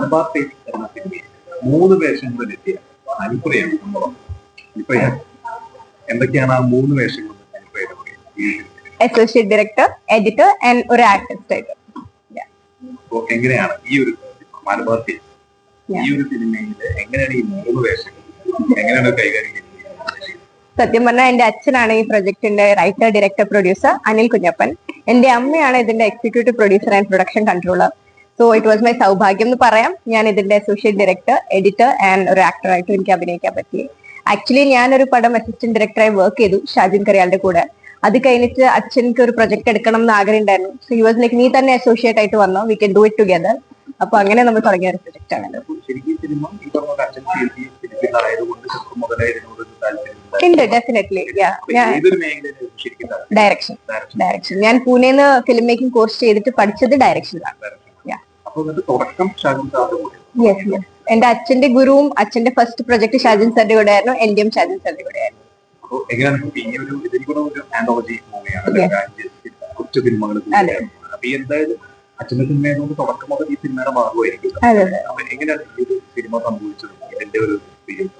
മലബാർ സിനിമയിൽ മൂന്ന് വേഷങ്ങളിൽ എത്തിയ നമ്മളോട് അനുപ്രിയ. എന്തൊക്കെയാണ് ആ മൂന്ന് വേഷങ്ങൾ അസോസിയേറ്റ് ഡയറക്ടർ എഡിറ്റർ ആൻഡ് ഒരു ആർട്ടിസ്റ്റ് ആയിട്ട് എങ്ങനെയാണ് ഈ ഒരു മലബാർ ഈ ഒരു സിനിമയിൽ എങ്ങനെയാണ് ഈ മൂന്ന് വേഷങ്ങൾ എങ്ങനെയാണ് കൈകാര്യം ചെയ്യുന്നത്? സത്യം പറഞ്ഞാൽ എന്റെ അച്ഛനാണ് ഈ പ്രൊജക്ടിന്റെ writer director producer Anil Kunjappan. എന്റെ അമ്മയാണ് ഇതിന്റെ executive producer and production controller so it was my സൗഭാഗ്യം എന്ന് പറയാം. ഞാൻ ഇതിന്റെ അസോസിയേറ്റ് ഡയറക്ടർ എഡിറ്റർ ആൻഡ് ഒരു ആക്ടറായിട്ട് എനിക്ക് അഭിനയിക്കാൻ പറ്റി. ആക്ച്വലി ഞാനൊരു പടം അസിസ്റ്റന്റ് ഡയറക്ടറായി വർക്ക് ചെയ്തു ഷാജിൻ കറിയാളുടെ കൂടെ. അത് കഴിഞ്ഞിട്ട് അച്ഛൻക്ക് ഒരു പ്രൊജക്ട് എടുക്കണം എന്ന് ആഗ്രഹം ഉണ്ടായിരുന്നു. സോ യു വാസ് ലൈക്ക് നീ തന്നെ അസോസിയേറ്റ് ആയിട്ട് വന്നോ we can do it together അപ്പൊ അങ്ങനെ നമ്മൾ തുടങ്ങിയ ഒരു പ്രൊജക്ട് ആണ് ഉണ്ട്. Definitely direction. ഡയറക്ഷൻ ഞാൻ പൂനെന്ന് ഫിലിം മേക്കിംഗ് കോഴ്സ് ചെയ്തിട്ട് പഠിച്ചത് ഡയറക്ഷനിലാണ്. അപ്പൊ എന്നിട്ട് തുടക്കം ഷാജുൻ സാറിന്റെ കൂടെ. യെസ് യെസ് എന്റെ അച്ഛന്റെ ഗുരുവും അച്ഛന്റെ ഫസ്റ്റ് പ്രൊജക്ട് ഷാജിൻ സാറിന്റെ കൂടെ ആയിരുന്നു. എന്റെയും ഷാജിൻ സാറിന്റെ കൂടെ ആയിരുന്നു. അപ്പൊ എങ്ങനെയാണ്? ഇപ്പൊ ഈ ഒരു ഇതിൽ കൂടെ ഒരു ആന്തോളജി മൂവിയാണ്. Yes. കൊച്ചു സിനിമകൾ അതെ. അപ്പൊ എന്തായാലും അച്ഛന്റെ സിനിമയായതുകൊണ്ട് തുടക്കം മുതൽ ഈ സിനിമയുടെ ഭാഗമായിരിക്കും അതെ അതെ. അപ്പൊ എങ്ങനെയാണ് ഈ ഒരു സിനിമ സംഭവിച്ചത്? ഇതിന്റെ ഒരു എക്സ്പീരിയൻസ്?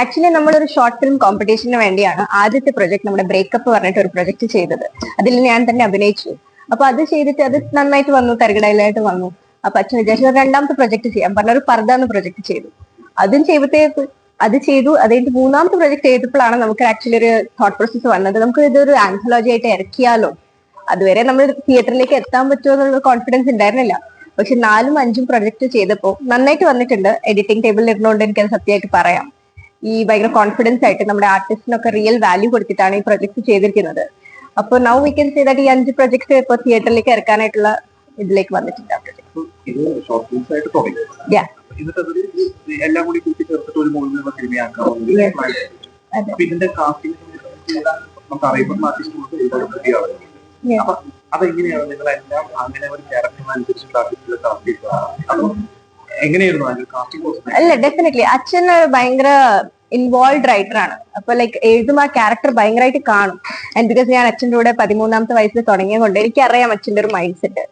ആക്ച്വലി നമ്മളൊരു ഷോർട്ട് ഫിലിം കോമ്പറ്റീഷന് വേണ്ടിയാണ് ആദ്യത്തെ പ്രൊജക്ട് നമ്മുടെ ബ്രേക്കപ്പ് പറഞ്ഞിട്ട് ഒരു പ്രൊജക്ട് ചെയ്തത്. അതിൽ ഞാൻ തന്നെ അഭിനയിച്ചു. അപ്പൊ അത് ചെയ്തിട്ട് അത് നന്നായിട്ട് വന്നു തരകടയിലായിട്ട് വന്നു. അപ്പൊ അച്ഛൻ വിചാരിച്ചു രണ്ടാമത്തെ പ്രൊജക്ട് ചെയ്യാം. പറഞ്ഞ ഒരു പർദ്ദ എന്ന പ്രൊജക്ട് ചെയ്തു. അതും ചെയ്തപ്പോഴത്തേക്ക് അത് ചെയ്തു. അതായത് മൂന്നാമത്തെ പ്രൊജക്ട് ചെയ്തപ്പോഴാണ് നമുക്ക് ആക്ച്വലി ഒരു തോട്ട് പ്രോസസ് വന്നത്. നമുക്ക് ഇതൊരു ആൻഥോളജി ആയിട്ട് ഇറക്കിയാലോ? അതുവരെ നമ്മൾ തിയേറ്ററിലേക്ക് എത്താൻ പറ്റുമോ എന്നുള്ള കോൺഫിഡൻസ് ഉണ്ടായിരുന്നില്ല. പക്ഷെ നാലും അഞ്ചും പ്രൊജക്ട് ചെയ്തപ്പോൾ നന്നായിട്ട് വന്നിട്ടുണ്ട്. എഡിറ്റിംഗ് ടേബിളിൽ ഇരുന്നുകൊണ്ട് എനിക്കത് സത്യമായിട്ട് പറയാം. ഈ ഭയങ്കര കോൺഫിഡൻസ് ആയിട്ട് നമ്മുടെ ആർട്ടിസ്റ്റിനൊക്കെ റിയൽ വാല്യൂ കൊടുത്തിട്ടാണ് ഈ പ്രൊജക്ട് ചെയ്തിരിക്കുന്നത്. അപ്പോൾ now we can say that ഈ അഞ്ച് പ്രൊജക്ട് ഇപ്പൊ തിയേറ്ററിലേക്ക് ഇറക്കാനായിട്ടുള്ള ഇതിലേക്ക് വന്നിട്ടുണ്ട്. അപ്പൊ. അപ്പൊ എല്ലാം കൂടി ഒരു. അപ്പൊ ഇതിന്റെ കാസ്റ്റിംഗ് നമുക്ക് അറിയപ്പെടുന്ന ആർട്ടിസ്റ്റുകൾക്ക് ഒരുപാട് പുതിയ ആളുകളുണ്ട് Yeah. അപ്പൊ അതെങ്ങനെയാണ് നിങ്ങളെല്ലാം അങ്ങനെ ഒരു ക്യാരക്ടറിനനുസരിച്ച് ആർട്ടിസ്റ്റുകളെ കാസ്റ്റ് ചെയ്തതാണ് അതോ എങ്ങനെയായിരുന്നു അതിന്റെ കാസ്റ്റിംഗ് അല്ല ഡെഫിനറ്റ്ലി അച്ഛൻ ഭയങ്കര ഇൻവോൾവ് റൈറ്റർ ആണ്. അപ്പൊ ലൈക്ക് എഴുതും ആ ക്യാരക്ടർ ഭയങ്കരമായിട്ട് കാണും. ആൻഡ് ബിക്കോസ് ഞാൻ അച്ഛന്റെ കൂടെ പതിമൂന്നാമത്തെ വയസ്സിൽ തുടങ്ങിയ കൊണ്ട് എനിക്കറിയാം അച്ഛന്റെ ഒരു മൈൻഡ് സെറ്റ്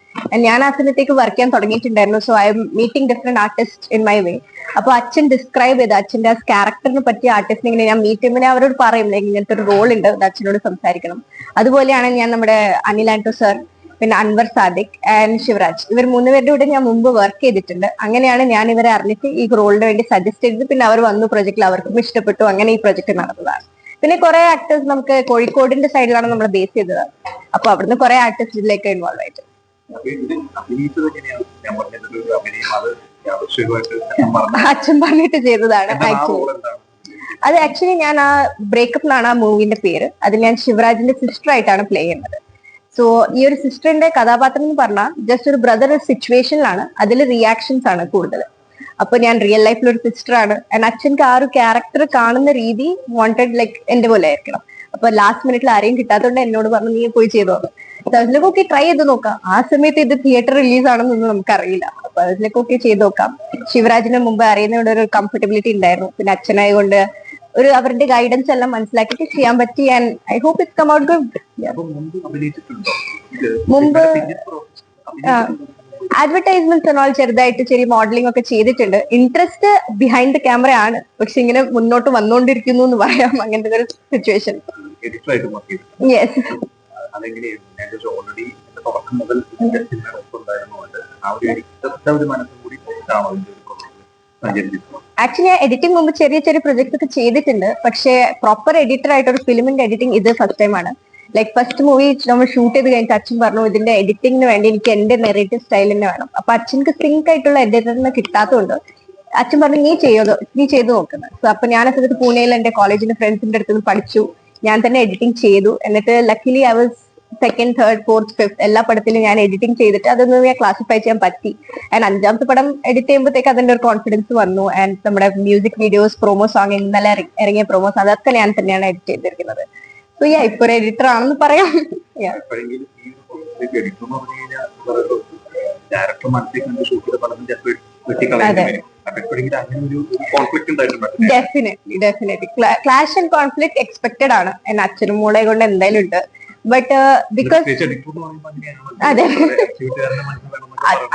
ഞാൻ ആ സമയത്തേക്ക് വർക്ക് ചെയ്യാൻ തുടങ്ങിയിട്ടുണ്ടായിരുന്നു. So I'm meeting different artist in my way അപ്പൊ അച്ഛൻ ഡിസ്ക്രൈബ് ചെയ്ത് അച്ഛന്റെ ആ ക്യാരക്ടറിനെ പറ്റിയ ആർട്ടിസ്റ്റിനെ ഇങ്ങനെ ഞാൻ മീറ്റ് ചെയ്യുമ്പോൾ അവരോട് പറയും ഇങ്ങനത്തെ ഒരു റോൾ ഉണ്ട്. അച്ഛനോട് സംസാരിക്കണം. അതുപോലെയാണ് ഞാൻ നമ്മുടെ അനിൽ ആന്റോ സർ പിന്നെ അൻവർ സാദിഖ് ആൻഡ് ശിവരാജ്. ഇവർ മൂന്നുപേരുടെ കൂടെ ഞാൻ മുമ്പ് വർക്ക് ചെയ്തിട്ടുണ്ട്. അങ്ങനെയാണ് ഞാൻ ഇവരെ അറിഞ്ഞിട്ട് ഈ റോളിന് വേണ്ടി സജസ്റ്റ് ചെയ്തത്. പിന്നെ അവർ വന്നു പ്രൊജക്റ്റിൽ അവർക്കും ഇഷ്ടപ്പെട്ടു. അങ്ങനെ ഈ പ്രൊജക്ട് നടന്നതാണ്. പിന്നെ കുറെ ആക്ടേഴ്സ് നമുക്ക് കോഴിക്കോടിന്റെ സൈഡിലാണ് നമ്മൾ ബേസ് ചെയ്തത്. അപ്പൊ അവിടുന്ന് കുറെ ആക്ടേഴ്സ് ഇതിലേക്ക് ഇൻവോൾവ് ആയിട്ട്. അച്ഛൻ പറഞ്ഞിട്ട് ചെയ്തതാണ്. ആക്ച്വലി അത് ആക്ച്വലി ഞാൻ ആ ബ്രേക്കപ്പിലാണ് എന്നാണ് ആ മൂവിന്റെ പേര്. അതിൽ ഞാൻ ശിവരാജിന്റെ സിസ്റ്റർ ആയിട്ടാണ് പ്ലേ ചെയ്യുന്നത്. സോ ഈ ഒരു സിസ്റ്ററിന്റെ കഥാപാത്രം എന്ന് പറഞ്ഞാൽ ജസ്റ്റ് ഒരു ബ്രദർ സിറ്റുവേഷനിലാണ് അതിൽ റിയാക്ഷൻസ് ആണ് കൂടുതൽ അപ്പൊ ഞാൻ റിയൽ ലൈഫിൽ ഒരു സിസ്റ്റർ ആണ്. ആൻഡ് അച്ഛൻക്ക് ആ ഒരു ക്യാരക്ടർ കാണുന്ന രീതി വാണ്ടഡ് ലൈക്ക് എന്റെ പോലെ ആയിരിക്കണം. അപ്പൊ ലാസ്റ്റ് മിനിറ്റിൽ ആരെയും കിട്ടാത്തതുകൊണ്ട് എന്നോട് പറഞ്ഞു നീ പോയി ചെയ്തോ? അതിലേക്ക് ഓക്കെ ട്രൈ ചെയ്ത് നോക്കാം. ആ സമയത്ത് ഇത് തിയേറ്റർ റിലീസ് ആണെന്നൊന്നും നമുക്കറിയില്ല. അപ്പൊ അതിലേക്ക് ഓക്കെ ചെയ്ത് നോക്കാം. ശിവരാജിന് മുമ്പ് അറിയുന്നതിനോട് ഒരു കംഫർട്ടബിലിറ്റി ഉണ്ടായിരുന്നു. പിന്നെ അച്ഛനായതുകൊണ്ട് ഒരു അവരുടെ ഗൈഡൻസ് എല്ലാം മനസ്സിലാക്കിയിട്ട് ചെയ്യാൻ പറ്റി. And I hope it come out good മുമ്പ് അഡ്വർടൈസ്മെന്റ്സ് എന്നാൽ ചെറുതായിട്ട് ചെറിയ മോഡലിംഗ് ഒക്കെ ചെയ്തിട്ടുണ്ട്. ഇൻട്രസ്റ്റ് ബിഹൈൻഡ് ദ ക്യാമറ ആണ്. പക്ഷെ ഇങ്ങനെ മുന്നോട്ട് വന്നുകൊണ്ടിരിക്കുന്നു എന്ന് പറയാം. അങ്ങനത്തെ ഒരു സിറ്റുവേഷൻ യെസ് ആ ഒരു മനസ്സും കൂടി ഇതിന്റെ ഞാൻ ആക്ച്വലി എഡിറ്റിംഗ് മുമ്പ് ചെറിയ ചെറിയ പ്രൊജക്ട്സ് ഒക്കെ ചെയ്തിട്ടുണ്ട്. പക്ഷേ പ്രോപ്പർ എഡിറ്റർ ആയിട്ട് ഒരു ഫിലിമിന്റെ എഡിറ്റിംഗ് ഇത് ഫസ്റ്റ് ടൈം ആണ്. ലൈക്ക് ഫസ്റ്റ് മൂവി നമ്മൾ ഷൂട്ട് ചെയ്ത് കഴിഞ്ഞിട്ട് അച്ഛൻ പറഞ്ഞു ഇതിന്റെ എഡിറ്റിംഗിന് വേണ്ടി എനിക്ക് എന്റെ നെറേറ്റീവ് സ്റ്റൈൽ തന്നെ വേണം. അപ്പൊ അച്ഛൻക്ക് സിങ്ക് ആയിട്ടുള്ള എഡിറ്ററിനെ കിട്ടാത്തതുകൊണ്ട് അച്ഛൻ പറഞ്ഞു നീ ചെയ്യോ നീ ചെയ്തു നോക്കുന്നത് സോ അപ്പൊ ഞാൻ സമയത്ത് പൂനെയിൽ എന്റെ കോളേജിന്റെ ഫ്രണ്ട്സിന്റെ അടുത്ത് നിന്ന് പഠിച്ചു. ഞാൻ തന്നെ എഡിറ്റിംഗ് ചെയ്തു. എന്നിട്ട് luckily I was second third fourth fifth എല്ലാ പടത്തിലും ഞാൻ എഡിറ്റിംഗ് ചെയ്തിട്ട് അതൊന്നും ഞാൻ ക്ലാസിഫൈ ചെയ്യാൻ പറ്റി. ആൻഡ് അഞ്ചാമത്തെ പടം എഡിറ്റ് ചെയ്യുമ്പോഴത്തേക്ക് അതിന്റെ ഒരു കോൺഫിഡൻസ് വന്നു. ആൻഡ് നമ്മുടെ മ്യൂസിക് വീഡിയോസ് പ്രൊമോ സോങ് ഇന്നലെ ഇറ- ഇറങ്ങിയ പ്രൊമോസ് അതൊക്കെ ഞാൻ തന്നെയാണ് എഡിറ്റ് ചെയ്തിരിക്കുന്നത്. സോ യാ ഇപ്പൊ ഒരു എഡിറ്റർ ആണെന്ന് പറയാം. ഡയറക്ടർ മനസ്സിൽ കണ്ട് ഷൂട്ട് ചെയ്ത പടം ചിലപ്പോൾ definitely definitely clash and conflict expected ആണ്. എന്റെ അച്ഛനും മോളെ കൊണ്ട് എന്തായാലും ഉണ്ട്. ബട്ട് ബിക്കോസ് പറയുമ്പോൾ അങ്ങനെയാണ്. അതെ.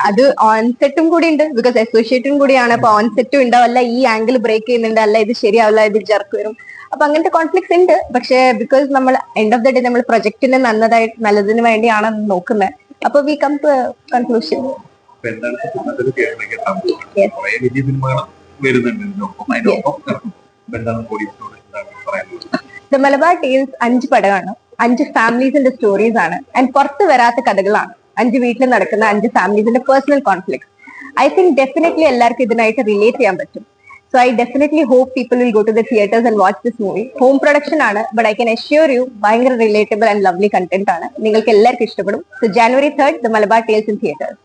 അത് ഓൺസെറ്റും കൂടി ഉണ്ട്. ബിക്കോസ് അസോസിയേറ്റും കൂടിയാണ്. അപ്പൊ ഓൺസെറ്റും ഉണ്ടാവല്ല. ഈ ആംഗിൾ ബ്രേക്ക് ചെയ്യുന്നുണ്ട്. അല്ല ഇത് ശരിയാവില്ല. ഇത് ജർക്ക് വരും. അപ്പൊ അങ്ങനത്തെ കോൺഫ്ലിക്ട്സ് ഉണ്ട്. പക്ഷെ ബിക്കോസ് നമ്മൾ എൻഡ് ഓഫ് ദ ഡേ നമ്മൾ പ്രൊജക്ടിന് നല്ലതായി നല്ലതിന് വേണ്ടിയാണ് നോക്കുന്നത് അപ്പൊ we come to conclusion the Malabar teams അഞ്ച് പടമാണ്. അഞ്ച് ഫാമിലീസിന്റെ സ്റ്റോറീസ് ആണ്. ആൻഡ് പുറത്ത് വരാത്ത കഥകളാണ്. അഞ്ച് വീട്ടിൽ നടക്കുന്ന അഞ്ച് ഫാമിലീസിന്റെ personal conflict I think definitely എല്ലാവർക്കും ഇതിനായിട്ട് റിലേറ്റ് ചെയ്യാൻ പറ്റും. So I definitely hope people will go to the theatres and watch this movie home production ആണ് but I can assure you ഭയങ്കര റിലേറ്റബിൾ ആൻഡ് ലവ്ലി കണ്ടന്റ് ആണ്. നിങ്ങൾക്ക് എല്ലാവർക്കും ഇഷ്ടപ്പെടും. So January third the Malabar tales in theatres